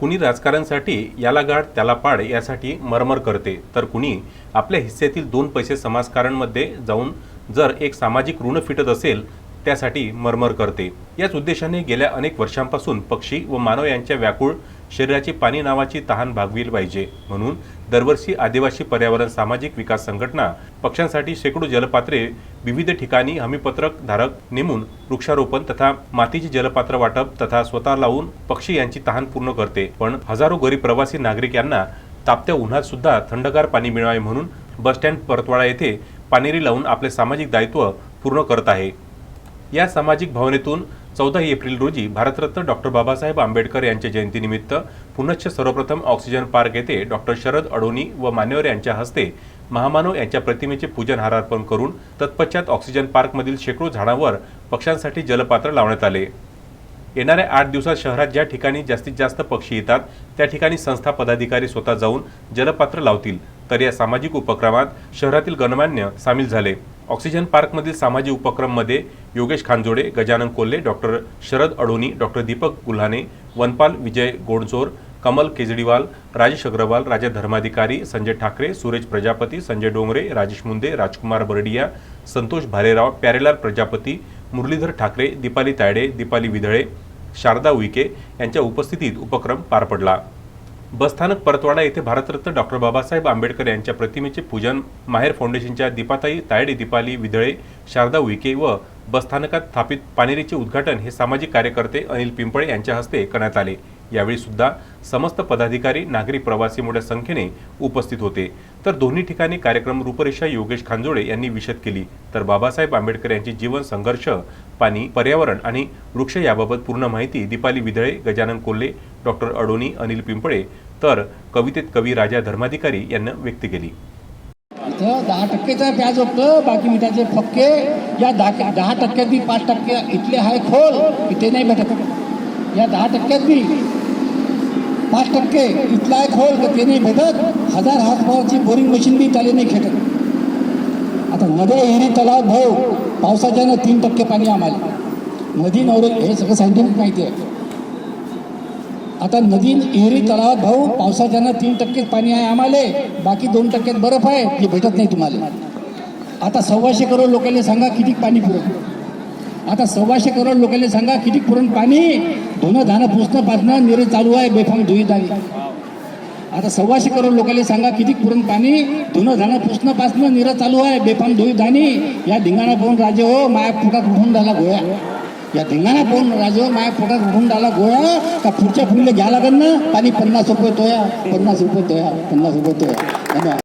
कुणी राजकारणसाठी याला गाड त्याला पाड यासाठी मरमर करते. तर कुणी आपल्या हिस्सेतील दोन पैसे समाजकारणमध्ये जाऊन जर एक सामाजिक ऋण फिटत असेल त्यासाठी मरमर करते. याच उद्देशाने गेल्या अनेक वर्षांपासून पक्षी व मानव यांच्या व्याकुळ शरीराची पाणी नावाची तहान भागविली पाहिजे. म्हणून दरवर्षी आदिवासी पर्यावरण सामाजिक विकास संघटना पक्ष्यांसाठी शेकडो जलपात्रे विविध ठिकाणी हमीपत्रक धारक नेमून वृक्षारोपण तथा मातीची जलपात्र वाटप तथा स्वतः लावून पक्षी यांची तहान पूर्ण करते. पण हजारो गरीब प्रवासी नागरिक यांना तापत्या उन्हात सुद्धा थंडगार पाणी मिळावे म्हणून बसस्टँड परतवाडा येथे पाणेरी लावून आपले सामाजिक दायित्व पूर्ण करत आहे. या सामाजिक भावनेतून चौदा एप्रिल रोजी भारतरत्न डॉक्टर बाबासाहेब आंबेडकर यांच्या जयंतीनिमित्त पुनश्च सर्वप्रथम ऑक्सिजन पार्क येथे डॉक्टर शरद अडोनी व मान्यवर यांच्या हस्ते महामानव यांच्या प्रतिमेचे पूजन हारार्पण करून तत्पश्चात ऑक्सिजन पार्कमधील शेकडो झाडांवर पक्ष्यांसाठी जलपात्र लावण्यात आले. येणाऱ्या आठ दिवसात शहरात ज्या ठिकाणी जास्तीत जास्त पक्षी येतात त्या ठिकाणी संस्था पदाधिकारी स्वतः जाऊन जलपात्र लावतील. तर या सामाजिक उपक्रमात शहरातील गणमान्य सामील झाले. ऑक्सिजन पार्कमधील सामाजिक उपक्रममध्ये योगेश खानजोडे गजानन कोल्हे डॉक्टर शरद अडोनी डॉक्टर दीपक गुल्हाने वनपाल विजय गोडचोर कमल केजरीवाल राजेश अग्रवाल राजा धर्माधिकारी संजय ठाकरे सुरेश प्रजापती संजय डोंगरे राजेश मुंदे राजकुमार बर्डिया संतोष भालेराव प्यारेलाल प्रजापती मुरलीधर ठाकरे दीपाली तायडे दीपाली विधळे शारदा उईके यांच्या उपस्थितीत उपक्रम पार पडला. बसस्थानक परतवाडा येथे भारतरत्न डॉक्टर बाबासाहेब आंबेडकर यांच्या प्रतिमेचे पूजन माहेर फाउंडेशनच्या दीपाताई तायडे दीपाली विधळे शारदा उईके व बसस्थानकात स्थापित पानेरीचे उद्घाटन हे सामाजिक कार्यकर्ते अनिल पिंपळे यांच्या हस्ते करण्यात आले. यावेळी सुद्धा समस्त पदाधिकारी नागरी प्रवासी मोठ्या संख्येने उपस्थित होते. तर दोन्ही ठिकाणी कार्यक्रम रूपरेषा योगेश खांजोळे यांनी विशद केली. तर बाबासाहेब आंबेडकर यांची जीवन संघर्ष पाणी पर्यावरण आणि वृक्ष याबाबत पूर्ण माहिती दीपाली विधळे गजानन कोल्हे डॉक्टर अडोनी अनिल पिंपळे तर कवितेत कवी राजा धर्माधिकारी यांना व्यक्त केली. इथं दहा टक्केचा व्याज होतं. बाकी मिठाचे फक्के या दहा दहा टक्क्यात बी पाच टक्के इथले आहे खोल इथे नाही भेटत. या दहा टक्क्यात बी पाच टक्के इथला आहे खोल तर ते नाही भेटत. हजार हात बोरिंग मशीन बी त्याला नाही खेटत. आता नद्या हिरी तलाव भाऊ पावसाच्यानं तीन टक्के पाणी आम्हाला. नदी नवरे हे सगळं सायंटिफिक माहिती आहे. आता नदी एरी तलावात भाऊ पावसाच्यानं तीन टक्के पाणी आहे आम्हाला बाकी दोन टक्क्यात बर्फ आहे हे भेटत नाही तुम्हाला. आता सव्वाशे करोड लोकांना सांगा किती पाणी पुरण आता सव्वाशे करोड लोकांना सांगा किती पुरण पाणी. धुणं धानं पुसणं पाचणं निरे चालू आहे बेफाम धुईत आली आता सव्वाशे करोड लोकांना सांगा किती पुरण पाणी. धुणं धाणं पुसणं पाचणं निरं चालू आहे बेफाम धुई धाणी या धिंगाणा पाहून राजे हो माया फुटात उठून झाला गोळ्या या धिंगाणा पाहून राजे माया पोटात उठून डाला गोया का पुढच्या फुलीला घ्या लागेल ना? पाणी पन्नास रुपये तोया पन्नास रुपये तोया पन्नास रुपये तोया. धन्यवाद.